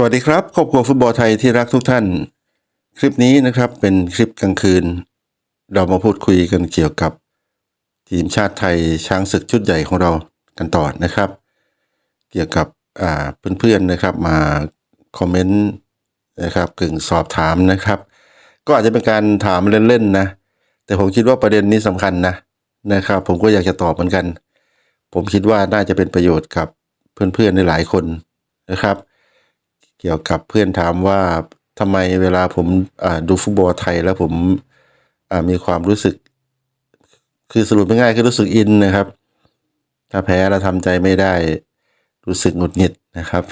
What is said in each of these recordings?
สวัสดีครับครอบครัวฟุตบอลไทยที่รักทุกท่าน คลิปนี้นะครับเป็นคลิปกลางคืน เรามาพูดคุยกันเกี่ยวกับ ทีมชาติไทยช้างศึกชุดใหญ่ของเรากันต่อนะครับ เกี่ยวกับอ่าเพื่อนๆนะครับมาคอมเมนต์นะครับกึ่งสอบถามนะครับ ก็อาจจะเป็นการถามเล่นๆนะ แต่ผมคิดว่าประเด็นนี้สำคัญนะนะครับ ผมก็อยากจะตอบเหมือนกัน ผมคิดว่าน่าจะเป็นประโยชน์กับเพื่อนๆในหลายคนนะครับ เกี่ยวกับเพื่อนถามว่าทำไมเวลาผมดูฟุตบอลไทยแล้วผมมีความรู้สึก คือสรุปง่ายๆคือรู้สึกอินนะครับ ถ้าแพ้แล้วทำใจไม่ได้ รู้สึกหงุดหงิดนะครับ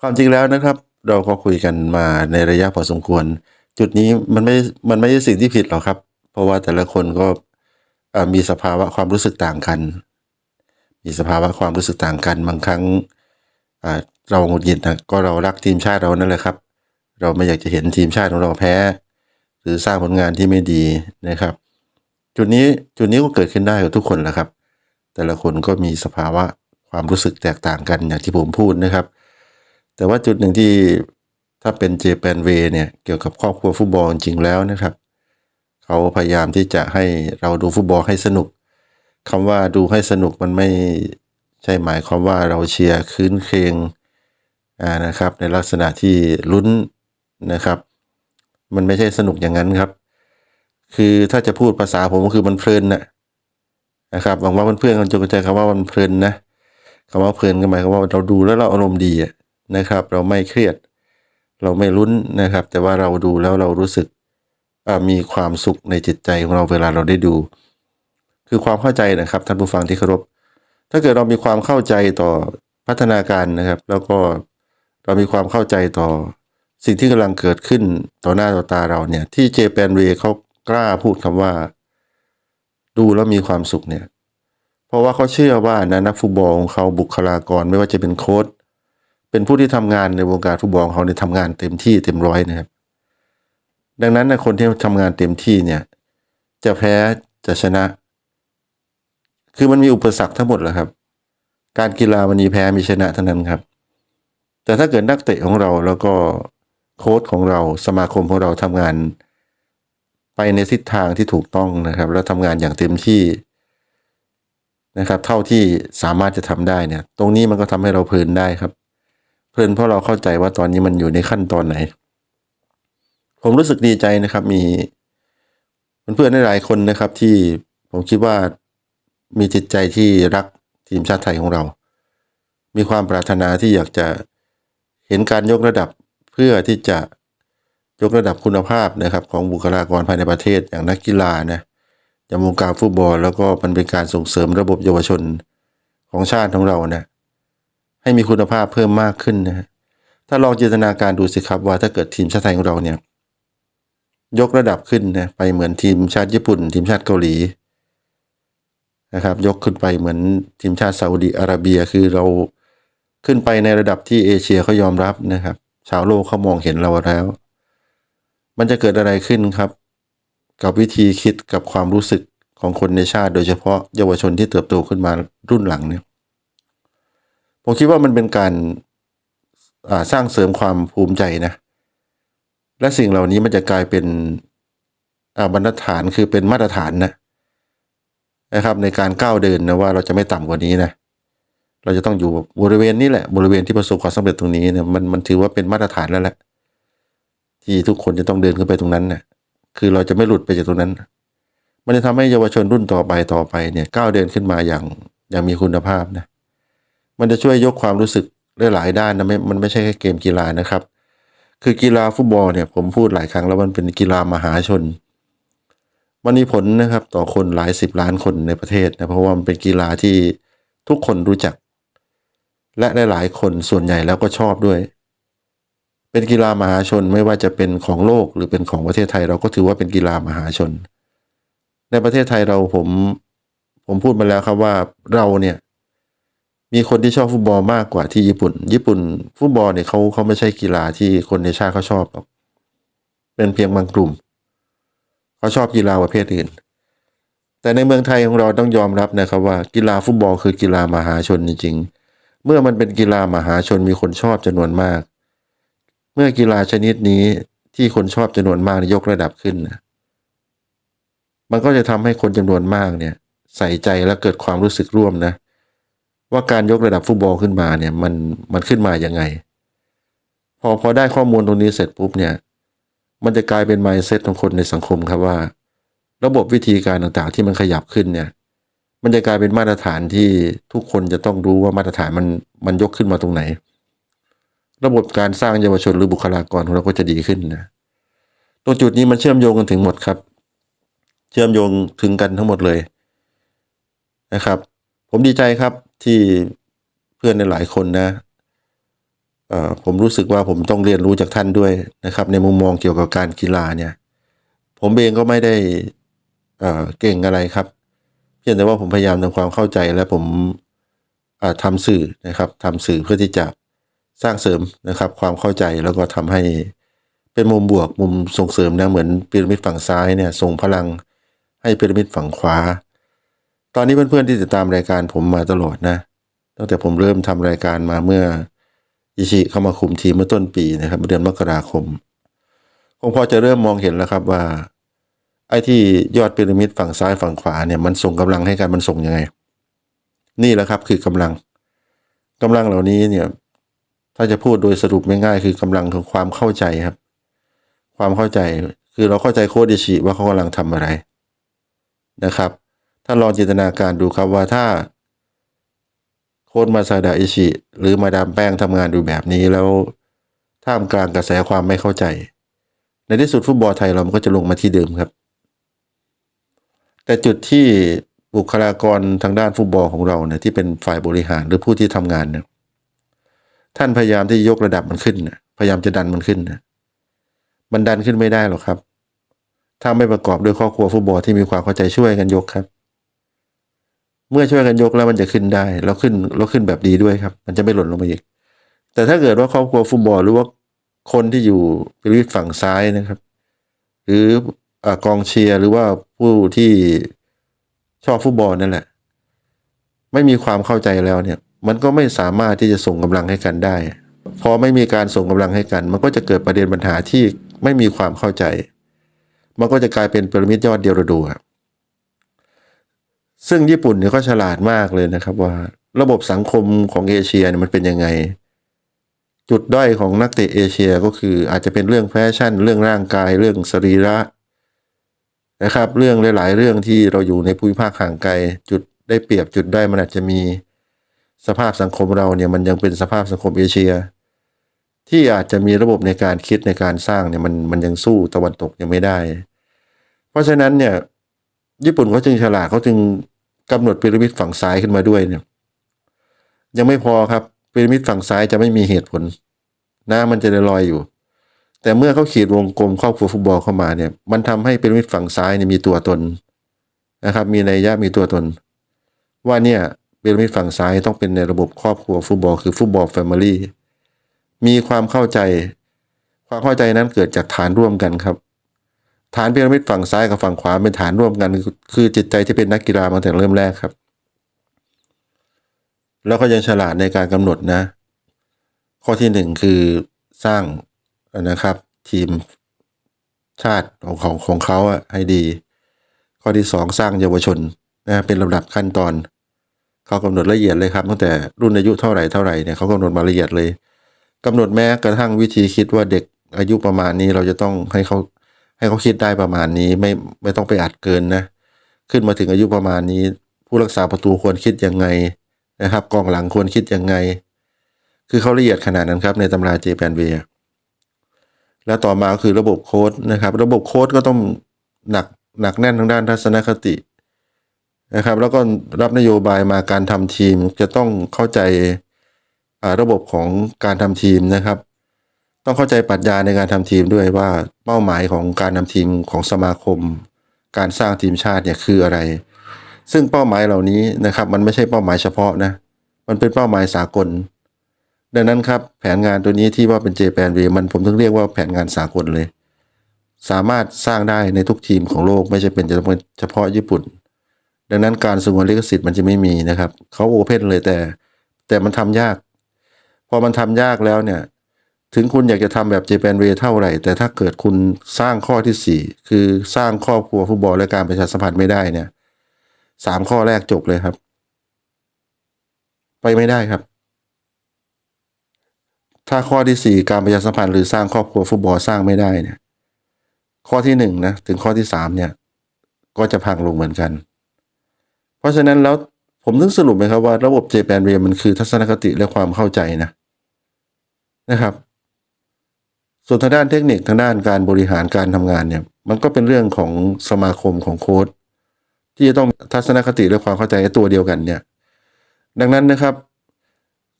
ความจริงแล้วนะครับ เราก็คุยกันมาในระยะพอสมควร จุดนี้มันไม่ มันไม่ใช่สิ่งที่ผิดหรอกครับ เพราะว่าแต่ละคนก็มีสภาวะความรู้สึกต่างกัน มีสภาวะความรู้สึกต่างกัน บางครั้งอ่า เราหงุดหงิดนะก็เรารักทีมชาติเรานั่นแหละครับ เราไม่อยากจะเห็นทีมชาติของเราแพ้ หรือสร้างผลงานที่ไม่ดีนะครับ จุดนี้จุดนี้ก็เกิดขึ้นได้กับทุกคนแหละครับ แต่ละคนก็มีสภาวะความรู้สึกแตกต่างกันอย่างที่ผมพูดนะครับ แต่ว่าจุดหนึ่งที่ถ้าเป็นเจแปนเวเนี่ยเกี่ยวกับครอบครัวฟุตบอลจริงๆแล้วนะครับ เขาพยายามที่จะให้เราดูฟุตบอลให้สนุกคำว่าดูให้สนุกมันไม่ใช่หมายความว่าเราเชียร์คืนเครงอ่า นะครับ ในลักษณะที่ลุ้นนะครับ มันไม่ใช่สนุกอย่างนั้นครับ คือถ้าจะพูดภาษาผมก็คือมันเพลินนะนะครับหวังว่าเพื่อนๆกันจะเข้าใจคำว่ามันเพลินนะคำว่าเพลินก็หมายความว่าเราดูแล้วเราอารมณ์ดีนะครับ เราไม่เครียด เราไม่ลุ้นนะครับ แต่ว่าเราดูแล้วเรารู้สึกมีความสุขในจิตใจของเราเวลาเราได้ดู คือความเข้าใจนะครับท่านผู้ฟังที่เคารพถ้าเกิดเรามีความเข้าใจต่อพัฒนาการนะครับ แล้วก็ เรามีความเข้าใจต่อสิ่งที่กำลังเกิดขึ้นต่อหน้าต่อตาเราเนี่ย ที่เจแปนเวเขากล้าพูดคำว่า ดูแล้วมีความสุขเนี่ย เพราะว่าเขาเชื่อว่านะนักฟุตบอลของเขาบุคลากรไม่ว่าจะเป็นโค้ชเป็นผู้ที่ทำงานในวงการฟุตบอลของเขาเนี่ยทำงานเต็มที่เต็มร้อยนะครับ ดังนั้นนะคนที่ทำงานเต็มที่เนี่ย จะแพ้จะชนะ คือมันมีอุปสรรคทั้งหมดแหละครับ การกีฬามันมีแพ้มีชนะเท่านั้นครับ แต่ถ้าเกิดนักเตะของเราแล้วก็โค้ชของเราสมาคมของเราทำงานไปในทิศทางที่ถูกต้องนะครับ แล้วทำงานอย่างเต็มที่นะครับ เท่าที่สามารถจะทำได้เนี่ย ตรงนี้มันก็ทำให้เราเพลินได้ครับ เพลินเพราะเราเข้าใจว่าตอนนี้มันอยู่ในขั้นตอนไหน ผมรู้สึกดีใจนะครับ มีเพื่อนๆหลายคนนะครับ ที่ผมคิดว่ามีจิตใจที่รักทีมชาติไทยของเรา มีความปรารถนาที่อยากจะ เห็นการยกระดับเพื่อที่จะยกระดับคุณภาพนะครับของบุคลากรภายในประเทศอย่างนักกีฬานะอย่างวงการฟุตบอล แล้วก็มันเป็นการส่งเสริมระบบเยาวชนของชาติของเรานะให้มีคุณภาพเพิ่มมากขึ้นนะฮะถ้าลองจินตนาการดูสิครับว่าถ้าเกิดทีมชาติไทยของเราเนี่ยยกระดับขึ้นนะไปเหมือนทีมชาติญี่ปุ่น ทีมชาติเกาหลีนะครับ ยกขึ้นไปเหมือนทีมชาติซาอุดีอาระเบียคือเรา ขึ้นไปในระดับที่เอเชียเขายอมรับนะครับ ชาวโลกเขามองเห็นเราแล้ว มันจะเกิดอะไรขึ้นครับ กับวิธีคิดกับความรู้สึกของคนในชาติ โดยเฉพาะเยาวชนที่เติบโตขึ้นมารุ่นหลังเนี่ยผมคิดว่ามันเป็นการสร้างเสริมความภูมิใจนะ และสิ่งเหล่านี้มันจะกลายเป็นบรรทัดฐานคือเป็นมาตรฐานนะนะครับ ในการก้าวเดินนะว่าเราจะไม่ต่ำกว่านี้นะ เราจะต้องอยู่บริเวณนี้แหละ บริเวณที่ประสบความสำเร็จตรงนี้เนี่ยมันมันถือว่าเป็นมาตรฐานแล้วแหละที่ทุกคนจะต้องเดินขึ้นไปตรงนั้นนะคือเราจะไม่หลุดไปจากตรงนั้น มันจะทำให้เยาวชนรุ่นต่อไปต่อไปเนี่ยก้าวเดินขึ้นมาอย่างอย่างมีคุณภาพนะ มันจะช่วยยกความรู้สึกได้หลายด้านนะไม่มันไม่ใช่แค่เกมกีฬานะครับ คือกีฬาฟุตบอลเนี่ยผมพูดหลายครั้งแล้วมันเป็นกีฬามหาชน มันมีผลนะครับต่อคนหลายสิบล้านคนในประเทศนะเพราะว่ามันเป็นกีฬาที่ทุกคนรู้จัก และหลายๆคนส่วนใหญ่แล้วก็ชอบด้วย เป็นกีฬามหาชนไม่ว่าจะเป็นของโลกหรือเป็นของประเทศไทย เราก็ถือว่าเป็นกีฬามหาชน ในประเทศไทยเราผมผมพูดมาแล้วครับว่าเราเนี่ยมีคนที่ชอบฟุตบอลมากกว่าที่ญี่ปุ่น ญี่ปุ่นฟุตบอลเนี่ยเขาเขาไม่ใช่กีฬาที่คนในชาติเขาชอบหรอกเป็นเพียงบางกลุ่มเขาชอบกีฬาประเภทอื่น แต่ในเมืองไทยของเราต้องยอมรับนะครับว่ากีฬาฟุตบอลคือกีฬามหาชนจริง เมื่อมันเป็นกีฬามหาชนมีคนชอบจำนวนมาก เมื่อกีฬาชนิดนี้ที่คนชอบจำนวนมากยกระดับขึ้นนะมันก็จะทำให้คนจำนวนมากเนี่ย ใส่ใจและเกิดความรู้สึกร่วมนะ ว่าการยกระดับฟุตบอลขึ้นมาเนี่ยมันมันขึ้นมาอย่างไง พอพอได้ข้อมูลตรงนี้เสร็จปุ๊บเนี่ย มันจะกลายเป็น mindset ของคนในสังคมครับว่า ระบบวิธีการต่างๆที่มันขยับขึ้นเนี่ย มันจะกลายเป็นมาตรฐานที่ทุกคนจะต้องรู้ว่ามาตรฐานมันมันยกขึ้นมาตรงไหน ระบบการสร้างเยาวชนหรือบุคลากรของเราก็จะดีขึ้นนะตรงจุดนี้มันเชื่อมโยงกันถึงหมดครับ เชื่อมโยงถึงกันทั้งหมดเลยนะครับ ผมดีใจครับที่เพื่อนในหลายคนนะผมรู้สึกว่าผมต้องเรียนรู้จากท่านด้วยนะครับ ในมุมมองเกี่ยวกับการกีฬาเนี่ย ผมเองก็ไม่ได้เก่งอะไรครับ พียงแต่ว่าผมพยายามทำความเข้าใจและผมอ่าทำสื่อนะครับทำสื่อเพื่อที่จะสร้างเสริมนะครับ ความเข้าใจแล้วก็ทำให้เป็นมุมบวกมุมส่งเสริมนะเหมือนพีระมิดฝั่งซ้ายเนี่ยส่งพลังให้พีระมิดฝั่งขวา ตอนนี้เพื่อนๆที่ติดตามรายการผมมาตลอดนะตั้งแต่ผมเริ่มทำรายการมาเมื่ออิชิเข้ามาคุมทีมเมื่อต้นปีนะครับเดือนมกราคม คงพอจะเริ่มมองเห็นแล้วครับว่า ไอ้ที่ยอดพีระมิดฝั่งซ้ายฝั่งขวาเนี่ยมันส่งกำลังให้กันมันส่งยังไง นี่แหละครับคือกำลังกำลังเหล่านี้เนี่ย ถ้าจะพูดโดยสรุปง่ายๆคือกำลังของความเข้าใจครับ ความเข้าใจคือเราเข้าใจโคดิชิว่าเขากำลังทำอะไรนะครับ ถ้าลองจินตนาการดูครับว่าถ้าโค้ดมาซาดาอิชิ หรือมาดามแป้งทำงานดูแบบนี้แล้วท่ามกลางกระแสความไม่เข้าใจ ในที่สุดฟุตบอลไทยเรามันก็จะลงมาที่เดิมครับ แต่จุดที่บุคลากรทางด้านฟุตบอลของเราเนี่ยที่เป็นฝ่ายบริหารหรือผู้ที่ทำงานเนี่ยท่านพยายามที่ยกระดับมันขึ้นนะพยายามจะดันมันขึ้นนะมันดันขึ้นไม่ได้หรอกครับ ถ้าไม่ประกอบด้วยครอบครัวฟุตบอลที่มีความเข้าใจช่วยกันยกครับ เมื่อช่วยกันยกแล้วมันจะขึ้นได้แล้วขึ้นแล้วขึ้นแบบดีด้วยครับ มันจะไม่หล่นลงมาอีก แต่ถ้าเกิดว่าครอบครัวฟุตบอลหรือว่าคนที่อยู่บริเวณฝั่งซ้ายนะครับ หรืออกองเชียร์หรือว่า ผู้ที่ชอบฟุตบอลนั่นแหละ ไม่มีความเข้าใจแล้วเนี่ย มันก็ไม่สามารถที่จะส่งกำลังให้กันได้ พอไม่มีการส่งกำลังให้กัน มันก็จะเกิดประเด็นปัญหาที่ไม่มีความเข้าใจ มันก็จะกลายเป็นพีระมิดยอดเดียวระดูครับซึ่งญี่ปุ่นเนี่ยก็ฉลาดมากเลยนะครับว่า ระบบสังคมของเอเชียเนี่ยมันเป็นยังไง จุดด้อยของนักเตะเอเชียก็คืออาจจะเป็นเรื่องแฟชั่น เรื่องร่างกาย เรื่องสรีระ นะครับ เรื่องหลาย ๆ เรื่องที่เราอยู่ในภูมิภาคห่างไกลจุดได้เปรียบจุดได้มันอาจจะมีสภาพสังคมเราเนี่ยมันยังเป็นสภาพสังคมเอเชีย ที่อาจจะมีระบบในการคิดในการสร้างเนี่ยมันมันยังสู้ตะวันตกยังไม่ได้ เพราะฉะนั้นเนี่ยญี่ปุ่นเขาจึงฉลาดเขาจึงกำหนดพีระมิดฝั่งซ้ายขึ้นมาด้วยเนี่ย ยังไม่พอครับพีระมิดฝั่งซ้ายจะไม่มีเหตุผลหน้ามันจะลอยอยู่ แต่เมื่อเขาขีดวงกลมครอบครัวฟุตบอลเข้ามาเนี่ย มันทำให้พีระมิดฝั่งซ้ายเนี่ยมีตัวตนนะครับ มีนัยยะมีตัวตน ว่าเนี่ยพีระมิดฝั่งซ้ายต้องเป็นในระบบครอบครัวฟุตบอลคือฟุตบอลแฟมิลี่มีความเข้าใจ ความเข้าใจนั้นเกิดจากฐานร่วมกันครับ ฐานพีระมิดฝั่งซ้ายกับฝั่งขวาเป็นฐานร่วมกัน คือจิตใจที่เป็นนักกีฬามาตั้งแต่เริ่มแรกครับ แล้วก็ยังฉลาดในการกำหนดนะ ข้อที่หนึ่งคือสร้าง นะครับ ทีมชาติของของของเขาอะให้ดี ข้อที่สองสร้างเยาวชนนะเป็นลำดับขั้นตอน เขากำหนดละเอียดเลยครับตั้งแต่รุ่นอายุเท่าไหร่เท่าไหร่เนี่ยเขากำหนดมาละเอียดเลยกำหนดแม้กระทั่งวิธีคิดว่าเด็กอายุประมาณนี้เราจะต้องให้เขาให้เขาคิดได้ประมาณนี้ไม่ไม่ต้องไปอัดเกินนะ ขึ้นมาถึงอายุประมาณนี้ ผู้รักษาประตูควรคิดยังไงนะครับกองหลังควรคิดยังไง คือเขาละเอียดขนาดนั้นครับในตำราเจแปนเวีย แล้วต่อมาคือระบบโค้ดนะครับ ระบบโค้ดก็ต้องหนักหนักแน่นทางด้านทัศนคตินะครับ แล้วก็รับนโยบายมาการทำทีมจะต้องเข้าใจระบบของการทำทีมนะครับ ต้องเข้าใจปรัชญาในการทำทีมด้วยว่าเป้าหมายของการทำทีมของสมาคม การสร้างทีมชาติเนี่ยคืออะไร ซึ่งเป้าหมายเหล่านี้นะครับ มันไม่ใช่เป้าหมายเฉพาะนะมันเป็นเป้าหมายสากล ดังนั้นครับแผนงานตัวนี้ที่ว่าเป็นเจแปนเวมันผมถึงเรียกว่าแผนงานสากลเลย สามารถสร้างได้ในทุกทีมของโลกไม่ใช่เป็นเฉพาะญี่ปุ่น ดังนั้นการสงวนลิขสิทธิ์มันจะไม่มีนะครับเขาโอเพนเลยแต่ แต่มันทำยาก พอมันทำยากแล้วเนี่ย ถึงคุณอยากจะทำแบบเจแปนเวเท่าไหร่ แต่ถ้าเกิดคุณสร้างข้อที่สี่คือสร้างครอบครัวฟุตบอลและการประชาสัมพันธ์ไม่ได้เนี่ยสามข้อแรกจบเลยครับ ไปไม่ได้ครับ ถ้าข้อที่สี่การประชาสัมพันธ์หรือสร้างครอบครัวฟุตบอลสร้างไม่ได้เนี่ย ข้อที่หนึ่งนะถึงข้อที่สามเนี่ย ก็จะพังลงเหมือนกัน เพราะฉะนั้นแล้วผมถึงสรุปไหมครับว่าระบบเจแปนเวมันคือทัศนคติและความเข้าใจนะนะครับ ส่วนทางด้านเทคนิคทางด้านการบริหารการทำงานเนี่ย มันก็เป็นเรื่องของสมาคมของโค้ดที่จะต้องทัศนคติและความเข้าใจตัวเดียวกันเนี่ย ดังนั้นนะครับ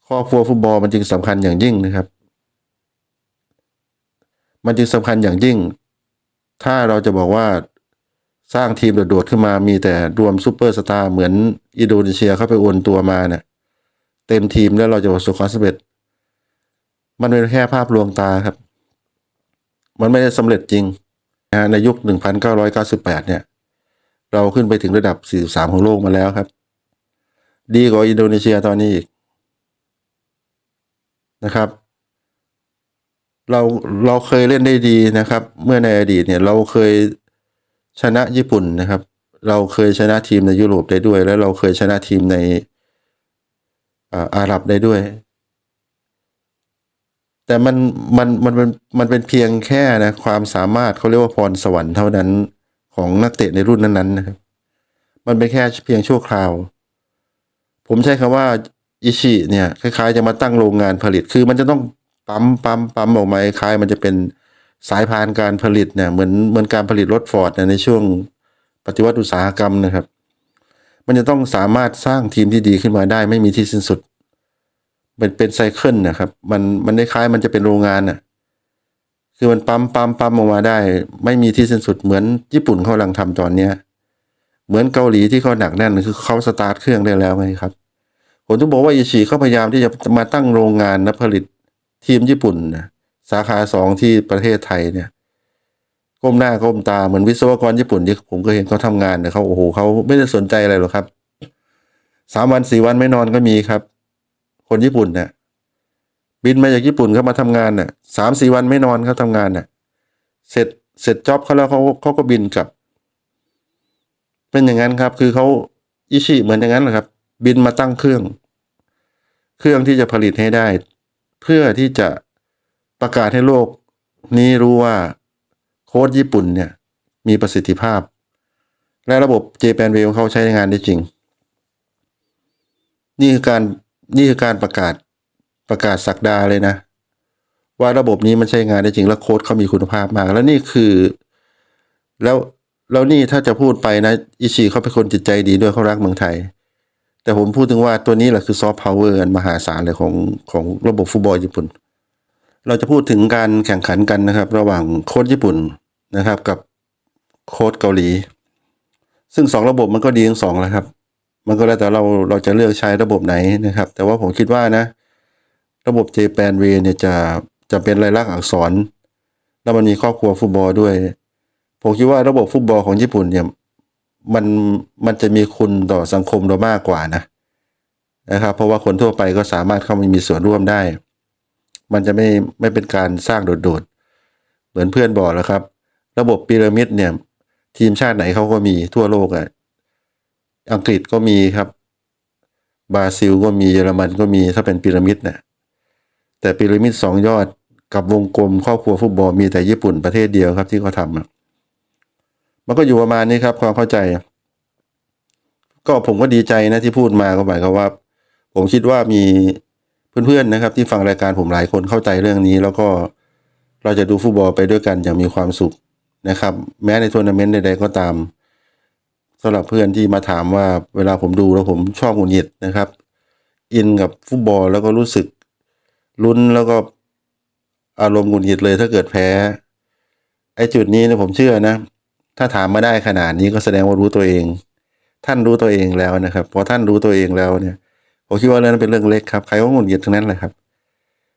ครอบครัวฟุตบอลมันจึงสำคัญอย่างยิ่งนะครับ มันจึงสำคัญอย่างยิ่ง ถ้าเราจะบอกว่าสร้างทีมโดดๆขึ้นมามีแต่รวมซูเปอร์สตาร์เหมือนอินโดนีเซียเข้าไปโอนตัวมาเนี่ยเต็มทีมแล้วเราจะประสบความสำเร็จ มันเป็นแค่ภาพลวงตาครับ มันไม่ได้สำเร็จจริงนะในยุค 1998 เนี่ย เราขึ้นไปถึงระดับ 43 ของโลกมาแล้วครับ ดีกว่าอินโดนีเซียตอนนี้อีก นะครับ เราเราเคยเล่นได้ดีนะครับ เมื่อในอดีตเนี่ยเราเคยชนะญี่ปุ่นนะครับ เราเคยชนะทีมในยุโรปได้ด้วย แล้วเราเคยชนะทีมในอาหรับได้ด้วย แต่มันมันมันเป็นมันเป็นเพียงแค่นะความสามารถเขาเรียกว่าพรสวรรค์เท่านั้นของนักเตะในรุ่นนั้นๆนะครับ มันเป็นแค่เพียงชั่วคราว ผมใช้คำว่า อิชิเนี่ยคล้ายๆ จะมาตั้งโรงงานผลิต คือมันจะต้องปั๊มปั๊มปั๊มออกมาคล้ายมันจะเป็นสายพานการผลิตเนี่ยเหมือนเหมือนการผลิตรถฟอร์ดเนี่ยในช่วงปฏิวัติอุตสาหกรรมนะครับ มันจะต้องสามารถสร้างทีมที่ดีขึ้นมาได้ไม่มีที่สิ้นสุดเป็นเป็นไซเคิลนะครับ มันมันคล้ายมันจะเป็นโรงงานน่ะคือมันปั๊มปั๊มปั๊มออกมาได้ ไม่มีที่สิ้นสุดเหมือนญี่ปุ่นเขากำลังทำตอนเนี้ยเหมือนเกาหลีที่เขาหนักแน่นคือเขาสตาร์ทเครื่องได้แล้วไงครับ ผมต้องบอกว่าอิชิเขาพยายามที่จะมาตั้งโรงงานนะผลิตทีมญี่ปุ่นนะสาขาสองที่ประเทศไทยเนี่ยก้มหน้าก้มตาเหมือนวิศวกรญี่ปุ่นที่ผมก็เห็นเขาทำงานเนี่ยเขาโอ้โหเขาไม่ได้สนใจอะไรหรอกครับสามวันสี่วันไม่นอนก็มีครับ คนญี่ปุ่นเนี่ยบินมาจากญี่ปุ่นเขามาทำงานเนี่ยสามสี่วันไม่นอนเขาทำงานเนี่ยเสร็จเสร็จจ็อบเขาแล้วเขาเขาก็บินกลับ เป็นอย่างนั้นครับ คือเขาอิชิเหมือนอย่างนั้นแหละครับ บินมาตั้งเครื่อง เครื่องที่จะผลิตให้ได้ เพื่อที่จะประกาศให้โลก นี้รู้ว่าโค้ดญี่ปุ่นเนี่ย มีประสิทธิภาพ และระบบ Japan w a y ของเขาใช้งานได้จริง นี่คือการนี่คือการประกาศประกาศสักดาเลยนะ ว่าระบบนี้มันใช้งานได้จริง และโค้ดเขามีคุณภาพมาก แล้วนี่คือ แล้วแล้วนี่ถ้าจะพูดไปนะ อิชิเขาเป็นคนจิตใจดีด้วยเขารักเมืองไทย แต่ผมพูดถึงว่าตัวนี้แหละคือซอฟต์พาวเวอร์อันมหาศาลเลยของของระบบฟุตบอลญี่ปุ่น เราจะพูดถึงการแข่งขันกันนะครับ ระหว่างโค้ชญี่ปุ่นนะครับ กับโค้ชเกาหลี ซึ่งสองระบบมันก็ดีทั้งสองแหล้วครับ มันก็แล้วแต่เราเราจะเลือกใช้ระบบไหนนะครับ แต่ว่าผมคิดว่านะ ระบบ Japan w เนี่ยจะจะเป็นลายลักษณ์อักษร แล้วมันมีครอบครัวฟุตบอลด้วย ผมคิดว่าระบบฟุตบอลของญี่ปุ่นเนี่ย มันมันจะมีคุณต่อสังคมเรามากกว่านะนะครับ เพราะว่าคนทั่วไปก็สามารถเข้ามามีส่วนร่วมได้ มันจะไม่ไม่เป็นการสร้างโดดๆ เหมือนเพื่อนบอกแล้วครับ ระบบพีระมิดเนี่ย ทีมชาติไหนเขาก็มีทั่วโลกอะ่ะอังกฤษก็มีครับบราซิลก็มีเยอรมันก็มีถ้าเป็นพีระมิดนะแต่พีระมิดสองยอดกับวงกลมครอบครัวฟุตบอลมีแต่ญี่ปุ่นประเทศเดียวครับที่เขาทำ มันก็อยู่ประมาณนี้ครับ ความเข้าใจ ก็ผมก็ดีใจนะที่พูดมาก็หมายความว่า ผมคิดว่ามีเพื่อนๆนะครับ ที่ฟังรายการผมหลายคนเข้าใจเรื่องนี้ แล้วก็เราจะดูฟุตบอลไปด้วยกันอย่างมีความสุขนะครับ แม้ในทัวร์นาเมนต์ใดๆก็ตามสำหรับเพื่อนที่มาถามว่าเวลาผมดูแล้วผมชอบหงุดหงิดนะครับ อินกับฟุตบอลแล้วก็รู้สึกลุ้นแล้วก็อารมณ์หงุดหงิดเลยถ้าเกิดแพ้ ไอ้จุดนี้เนี่ยผมเชื่อนะ ถ้าถามมาได้ขนาดนี้ก็แสดงว่ารู้ตัวเอง ท่านรู้ตัวเองแล้วนะครับพอท่านรู้ตัวเองแล้วเนี่ยผมคิดว่าเรื่องนั้นเป็นเรื่องเล็กครับใครก็หงุดหงิดทั้งนั้นแหละครับ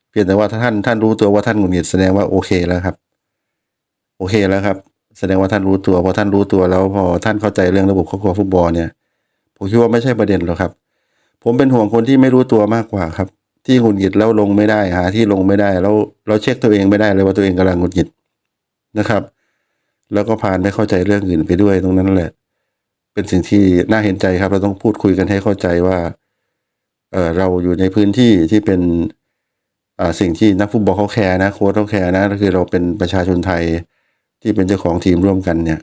เพียงแต่ว่าถ้าท่านท่านรู้ตัวว่าท่านหงุดหงิดแสดงว่าโอเคแล้วครับ โอเคแล้วครับ แสดงว่าท่านรู้ตัวพอท่านรู้ตัวแล้วพอท่านเข้าใจเรื่องระบบครอบครัวฟุตบอลเนี่ยผมคิดว่าไม่ใช่ประเด็นหรอกครับ ผมเป็นห่วงคนที่ไม่รู้ตัวมากกว่าครับ ที่หงุดหงิดแล้วลงไม่ได้หาที่ลงไม่ได้แล้วเราเช็คตัวเองไม่ได้เลยว่าตัวเองกำลังหงุดหงิดนะครับ แล้วก็ผ่านไม่เข้าใจเรื่องอื่นไปด้วยตรงนั้นแหละ เป็นสิ่งที่น่าเห็นใจครับ เราต้องพูดคุยกันให้เข้าใจว่าเออเราอยู่ในพื้นที่ที่เป็นอ่าสิ่งที่นักฟุตบอลเขาแคร์นะโค้ชเขาแคร์นะก็คือเราเป็นประชาชนไทยที่เป็นเจ้าของทีมร่วมกันเนี่ย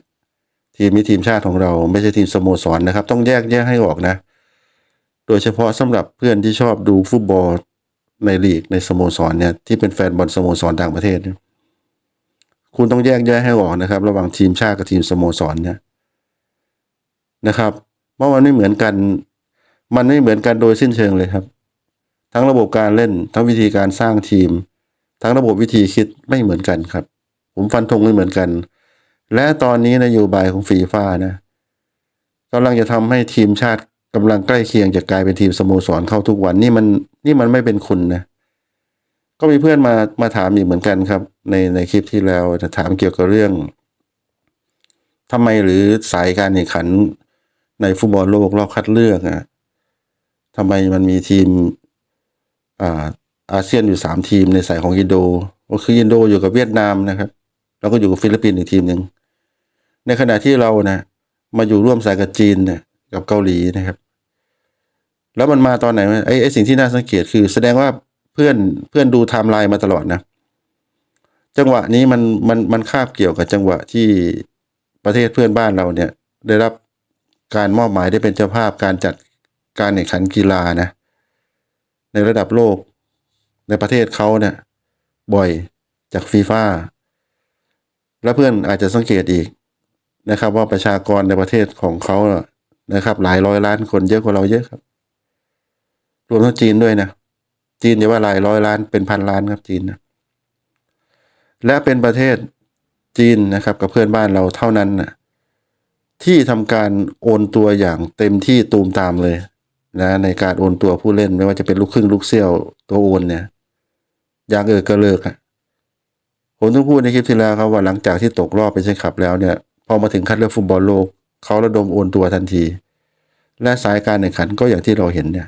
ทีมนี้ทีมชาติของเราไม่ใช่ทีมสโมสรนะครับ ต้องแยกแยกให้ออกนะ โดยเฉพาะสำหรับเพื่อนที่ชอบดูฟุตบอลในลีกในสโมสรเนี่ยที่เป็นแฟนบอลสโมสรต่างประเทศเนี่ย คุณต้องแยกแยะให้ออกนะครับ ระหว่างทีมชาติกับทีมสโมสรเนี่ยนะครับเพราะมันไม่เหมือนกัน มันไม่เหมือนกันโดยสิ้นเชิงเลยครับ ทั้งระบบการเล่น ทั้งวิธีการสร้างทีม ทั้งระบบวิธีคิดไม่เหมือนกันครับ ผมฟันธงไม่เหมือนกัน และตอนนี้นโยบายของฟีฟ่านะกำลังจะทำให้ทีมชาติกำลังใกล้เคียงจะกลายเป็นทีมสโมสรเข้าทุกวันนี่มันนี่มันไม่เป็นคุณนะ ก็มีเพื่อนมามาถามอีกเหมือนกันครับ ในในคลิปที่แล้วถามเกี่ยวกับเรื่องทำไมหรือสายการแข่งขันในฟุตบอลโลกรอบคัดเลือกอะทำไมมันมีทีมอ่าอาเซียนอยู่สามทีมในสายของอินโด ก็คืออินโดอยู่กับเวียดนามนะครับ แล้วก็อยู่กับฟิลิปปินส์อีกทีมหนึ่งในขณะที่เรานะมาอยู่ร่วมสายกับจีนเนี่ยกับเกาหลีนะครับ แล้วมันมาตอนไหนไอ้ไอ้สิ่งที่น่าสังเกตคือ แสดงว่า เพื่อนเพื่อนดูไทม์ไลน์มาตลอดนะ จังหวะนี้มันมันมันคาบเกี่ยวกับจังหวะที่ประเทศเพื่อนบ้านเราเนี่ย ได้รับการมอบหมายได้เป็นเจ้าภาพการจัดการแข่งขันกีฬานะ ในระดับโลก ในประเทศเขาเนี่ย บ่อยจากฟีฟ่าและเพื่อนอาจจะสังเกตอีกนะครับ ว่าประชากรในประเทศของเขานะครับ หลายร้อยล้านคนเยอะกว่าเราเยอะครับ รวมทั้งจีนด้วยนะ จีนอย่าว่าหลายร้อยล้านเป็นพันล้านครับจีนนะและเป็นประเทศจีนนะครับกับเพื่อนบ้านเราเท่านั้นนะที่ทำการโอนตัวอย่างเต็มที่ตูมตามเลยนะในการโอนตัวผู้เล่นไม่ว่าจะเป็นลูกครึ่งลูกเซี่ยวตัวโอนเนี่ยอย่างเออก็เลิกอะผมต้องพูดในคลิปที่แล้วครับว่าหลังจากที่ตกรอบไปใช่ขับแล้วเนี่ยพอมาถึงคัดเลือกฟุตบอลโลกเขาระดมโอนตัวทันที และสายการแข่งขันก็อย่างที่เราเห็นเนี่ย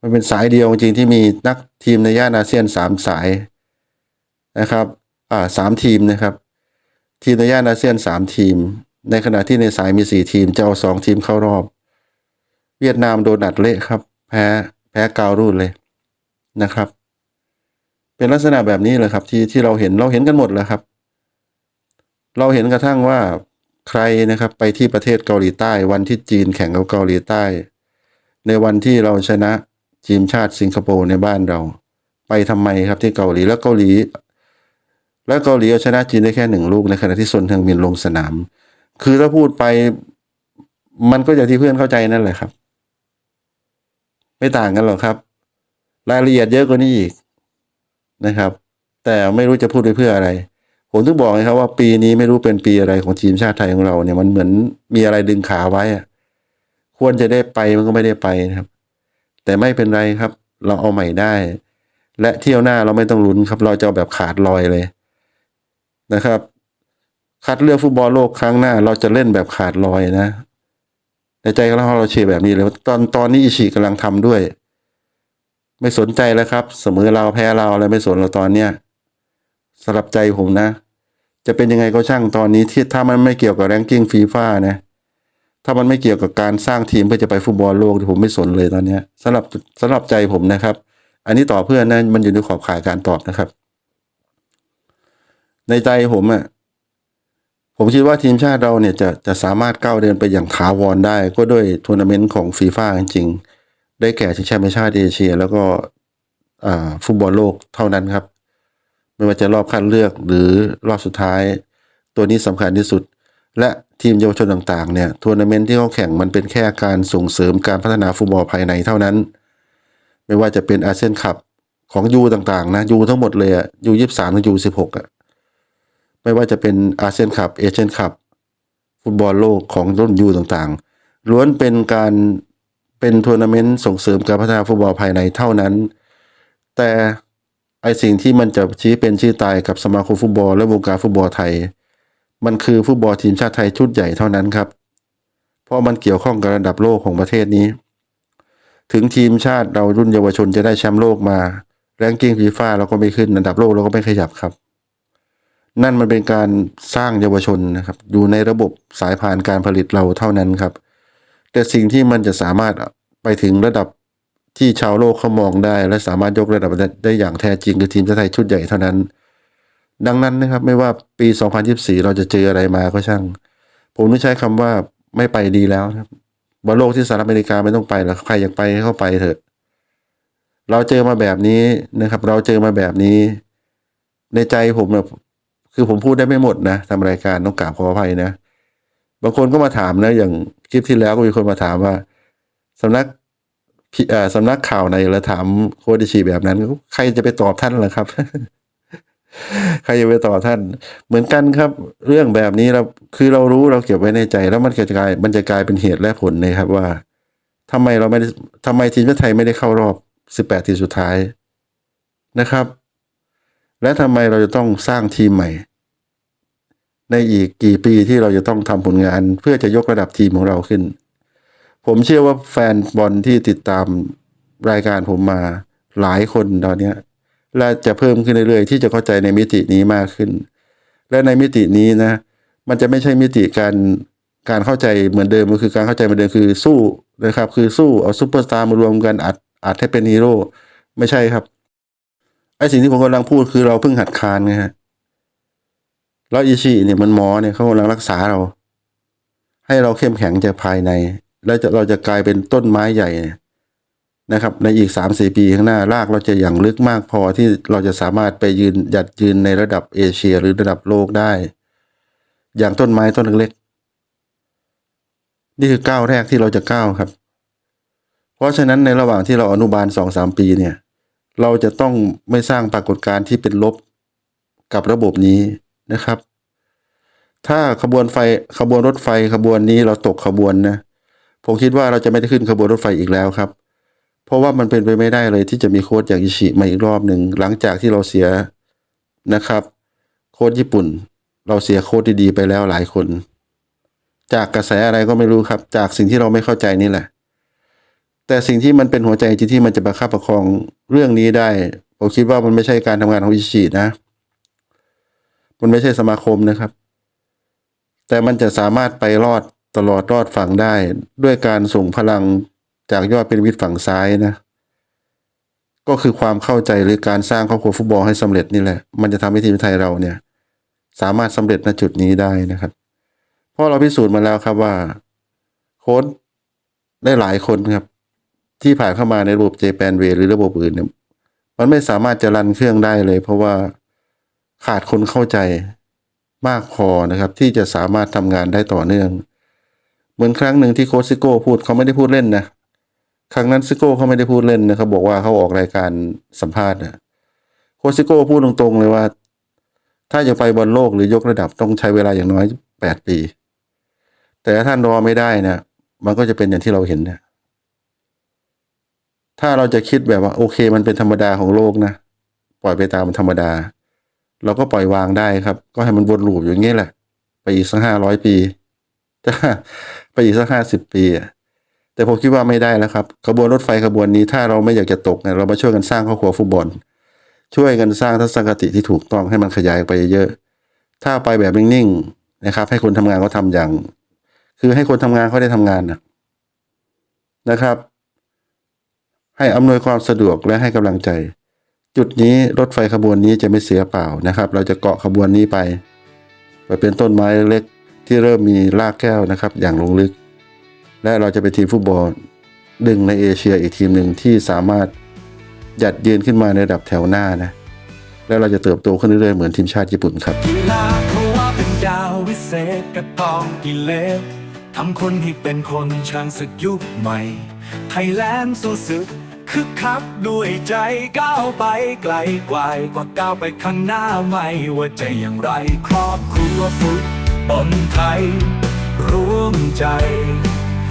มันเป็นสายเดียวจริงๆที่มีนักทีมในย่านอาเซียนสามสายนะครับ อ่าสามทีมนะครับ ทีมในย่านอาเซียนสามทีม ในขณะที่ในสายมีสี่ทีมจะเอาสองทีมเข้ารอบ เวียดนามโดนอัดเละครับ แพ้แพ้กาวรูดเลยนะครับ เป็นลักษณะแบบนี้เลยครับ ที่ที่เราเห็นเราเห็นกันหมดแล้วครับ เราเห็นกระทั่งว่าใครนะครับ ไปที่ประเทศเกาหลีใต้ วันที่จีนแข่งกับเกาหลีใต้ ในวันที่เราชนะ ทีมชาติสิงคโปร์ในบ้านเรา ไปทำไมครับที่เกาหลีแล้วเกาหลี แล้วเกาหลีเอาชนะจีนได้แค่หนึ่งลูกในขณะที่ซนเทงมินลงสนาม คือถ้าพูดไปมันก็อย่างที่เพื่อนเข้าใจนั่นแหละครับ ไม่ต่างกันหรอกครับ รายละเอียดเยอะกว่านี้อีกนะครับ แต่ไม่รู้จะพูดไปเพื่ออะไรผมถึงบอกไงครับว่าปีนี้ไม่รู้เป็นปีอะไรของทีมชาติไทยของเราเนี่ยมันเหมือนมีอะไรดึงขาไว้อะควรจะได้ไปมันก็ไม่ได้ไปนะครับ แต่ไม่เป็นไรครับ เราเอาใหม่ได้ และเที่ยวหน้าเราไม่ต้องลุ้นครับ เราจะาแบบขาดลอยเลยนะครับ คัดเลือกฟุตบอลโลกครั้งหน้า เราจะเล่นแบบขาดลอยนะในใจของเราเราเชียร์แบบนี้เลยตอนตอนนี้อิชิกำลังทำด้วย ไม่สนใจแล้วครับ เสมอเราแพ้เราอะไรไม่สนเราตอนเนี้ยสำหรับใจผมนะ จะเป็นยังไงก็ช่างตอนนี้ที่ถ้ามันไม่เกี่ยวกับแรงกิ้งฟีฟ่านะ ถ้ามันไม่เกี่ยวกับการสร้างทีมเพื่อจะไปฟุตบอลโลกที่ผมไม่สนเลยตอนนี้สำหรับสำหรับใจผมนะครับ อันนี้ต่อบเพื่อนนะมันอยู่ในขอบข่ายการตอบนะครับ ในใจผมอะ่ะผมคิดว่าทีมชาติเราเนี่ยจะจะสามารถก้าวเดินไปอย่างถาวรได้ ก็ด้วยทัวร์นาเมนต์ของฟีฟ่าจริงๆ ได้แก่ชิงแชมป์ชาติเอเชีย แล้วก็ฟุตบอลโลกเท่านั้นครับ ไม่ว่าจะรอบคัดเลือกหรือรอบสุดท้าย ตัวนี้สำคัญที่สุด และ ทีมเยาวชนต่างๆเนี่ยทัวร์นาเมนต์ที่เขาแข่งมันเป็นแค่การส่งเสริมการพัฒนาฟุตบอลภายในเท่านั้น ไม่ว่าจะเป็นอาเซียนคัพของยูต่างๆนะยูทั้งหมดเลยอะยูยี่สามถึงยูสิบหกอะไม่ว่าจะเป็นอาเซียนคัพเอเชียนคัพฟุตบอลโลกของรุ่นยูต่างๆ ล้วนเป็นการเป็นทัวร์นาเมนต์ส่งเสริมการพัฒนาฟุตบอลภายในเท่านั้น แต่ไอสิ่งที่มันจะชี้เป็นชี้ตายกับสมาคมฟุตบอลและวงการฟุตบอลไทย มันคือฟุตบอลทีมชาติไทยชุดใหญ่เท่านั้นครับ เพราะมันเกี่ยวข้องกับระดับโลกของประเทศนี้ ถึงทีมชาติเรารุ่นเยาวชนจะได้แชมป์โลกมา แรงกิ้งฟีฟ่าเราก็ไม่ขึ้นอันดับโลกเราก็ไม่ขยับครับ นั่นมันเป็นการสร้างเยาวชนนะครับ อยู่ในระบบสายพานการผลิตเราเท่านั้นครับ แต่สิ่งที่มันจะสามารถไปถึงระดับที่ชาวโลกเขามองได้ และสามารถยกระดับได้อย่างแท้จริงคือทีมชาติไทยชุดใหญ่เท่านั้น ดังนั้นนะครับ ไม่ว่าปี 2024 เราจะเจออะไรมาก็ช่าง ผมต้องใช้คำว่าไม่ไปดีแล้วครับบอลโลกที่สหรัฐอเมริกาไม่ต้องไปแล้วใครอยากไปเข้าไปเถอะ เราเจอมาแบบนี้นะครับ เราเจอมาแบบนี้ ในใจผมเนี่ยคือผมพูดได้ไม่หมดนะทำรายการต้องกราบขออภัยนะ บางคนก็มาถามนะ อย่างคลิปที่แล้วก็มีคนมาถามว่าสำนักสำนักข่าวไหนแล้วถามโคดิชีแบบนั้น ใครจะไปตอบท่านล่ะครับ ใครจะไปต่อท่าน เหมือนกันครับ เรื่องแบบนี้เราคือเรารู้เราเก็บไว้ในใจ แล้วมันจะกลายมันจะกลายเป็นเหตุและผลนะครับว่าทำไมเราไม่ได้ทำไมทีมชาติไทยไม่ได้เข้ารอบ18ทีมสุดท้ายนะครับ และทำไมเราจะต้องสร้างทีมใหม่ ในอีกกี่ปีที่เราจะต้องทำผลงาน เพื่อจะยกระดับทีมของเราขึ้น ผมเชื่อว่าแฟนบอลที่ติดตามรายการผมมาหลายคนตอนเนี้ย และจะเพิ่มขึ้นเรื่อยๆ ที่จะเข้าใจในมิตินี้มากขึ้น และในมิตินี้นะ มันจะไม่ใช่มิติการการเข้าใจเหมือนเดิมก็คือการเข้าใจเหมือนเดิมคือสู้นะครับ คือสู้เอาซุปเปอร์สตาร์มารวมกันอัดอัดให้เป็นฮีโร่ไม่ใช่ครับไอสิ่งที่ผมกำลังพูดคือเราเพิ่งหัดคานไงฮะแล้วอิชิเนี่ยมันหมอเนี่ยเขากำลังรักษาเรา ให้เราเข้มแข็งจากภายใน แล้วจะเราจะกลายเป็นต้นไม้ใหญ่น นะครับในอีกสามสี่ปีข้างหน้ารากเราจะอย่างลึกมากพอที่เราจะสามารถไปยืนหยัดยืนในระดับเอเชียหรือระดับโลกได้ อย่างต้นไม้ต้นเล็กๆนี่คือก้าวแรกที่เราจะก้าวครับ เพราะฉะนั้นในระหว่างที่เราอนุบาลสองสามปีเนี่ย เราจะต้องไม่สร้างปรากฏการณ์ที่เป็นลบกับระบบนี้นะครับ ถ้าขบวนไฟขบวนรถไฟขบวนนี้เราตกขบวนนะผมคิดว่าเราจะไม่ได้ขึ้นขบวนรถไฟอีกแล้วครับ เพราะว่ามันเป็นไปไม่ได้เลยที่จะมีโค้ชอย่างอิชิมาอีกรอบหนึ่งหลังจากที่เราเสียนะครับ โค้ชญี่ปุ่น เราเสียโค้ชดีๆไปแล้วหลายคน จากกระแสอะไรก็ไม่รู้ครับ จากสิ่งที่เราไม่เข้าใจนี่แหละ แต่สิ่งที่มันเป็นหัวใจจริงที่มันจะประคับประคองเรื่องนี้ได้ผมคิดว่ามันไม่ใช่การทำงานของอิชินะ มันไม่ใช่สมาคมนะครับ แต่มันจะสามารถไปรอดตลอดรอดฝั่งได้ ด้วยการส่งพลัง จากยอดเป็นวิทฝั่งซ้ายนะ ก็คือความเข้าใจหรือการสร้างครอบครัวฟุตบอลให้สำเร็จนี่แหละ มันจะทำให้ทีมไทยเราเนี่ย สามารถสำเร็จณจุดนี้ได้นะครับ เพราะเราพิสูจน์มาแล้วครับว่า โค้ชได้หลายคนครับ ที่ผ่านเข้ามาในระบบเจแปนเวหรือระบบอื่นเนี่ยมันไม่สามารถจะรันเครื่องได้เลย เพราะว่าขาดคนเข้าใจมากพอนะครับ ที่จะสามารถทำงานได้ต่อเนื่อง เหมือนครั้งหนึ่งที่โคชซิโก้พูดเขาไม่ได้พูดเล่นนะ ครั้งนั้นซิโก้เขาไม่ได้พูดเล่นนะเขาบบอกว่าเขาออกรายการสัมภาษณ์นะโคซิโก้พูดตรงๆเลยว่า ถ้าจะไปบอลโลกหรือยกระดับต้องใช้เวลาอย่างน้อยแปดปี แต่ถ้าท่านรอไม่ได้นะมันก็จะเป็นอย่างที่เราเห็นเนี่ยถ้าเราจะคิดแบบว่าโอเค มันเป็นธรรมดาของโลกนะปล่อยไปตามธรรมดา เราก็ปล่อยวางได้ครับ ก็ให้มันวนลูปอย่างนี้แหละ ไปอีกสักห้าร้อยปีจะไปอีกสักห้าสิบปีอะ แต่ผมคิดว่าไม่ได้แล้วครับขบวนรถไฟขบวนนี้ถ้าเราไม่อยากจะตกเนี่ยเรามาช่วยกันสร้างครอบครัวฟุตบอล ช่วยกันสร้างทัศนคติที่ถูกต้องให้มันขยายไปเยอะ ถ้าไปแบบนิ่งๆนะครับ ให้คนทำงานเขาทาอย่าง คือให้คนทำงานเขาได้ทำงานนะนะครับ ให้อำนวยความสะดวกและให้กำลังใจ จุดนี้รถไฟขบวนนี้จะไม่เสียเปล่านะครับ เราจะเกาะขบวนนี้ไป ไปเป็นต้นไม้เล็กที่เริ่มมีรากแก้วนะครับ อย่างลงลึก และเราจะเป็นทีมฟุตบอลดึงในเอเชียอีกทีมหนึ่งที่สามารถหยัดยืนขึ้นมาในระดับแถวหน้านะ แล้วเราจะเติบโตขึ้นเรื่อยๆเหมือนทีมชาติญี่ปุ่นครับกีฬาเขาว่าเป็นดาววิเศษกระตองกิเลสทำคนให้เป็นคนช่างศึกยุคใหม่ ไทยแลนด์สู้ศึกคึกคักด้วยใจก้าวไปไกลกว่ากว่าก้าวไปข้างหน้าไม่ว่าจะอย่างไรครอบครัวฟุตบอลไทย ร่วมใจ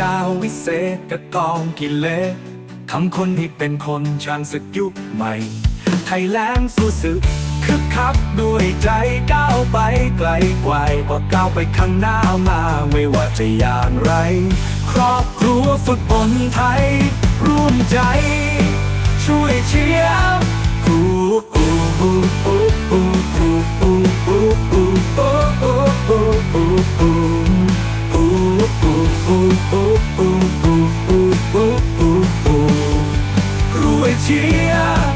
ยาววิเศษกับกองกิเลสทำคนให้เป็นคนช่างศึกยุคใหม่ ไทยแลนด์สู้ศึกคึกคักด้วยใจก้าวไปไกลกว่าว่าก้าวไปข้างหน้ามาไม่ว่าจะอย่างไร ครอบครัวฟุตบอลไทย ร่วมใจ dia.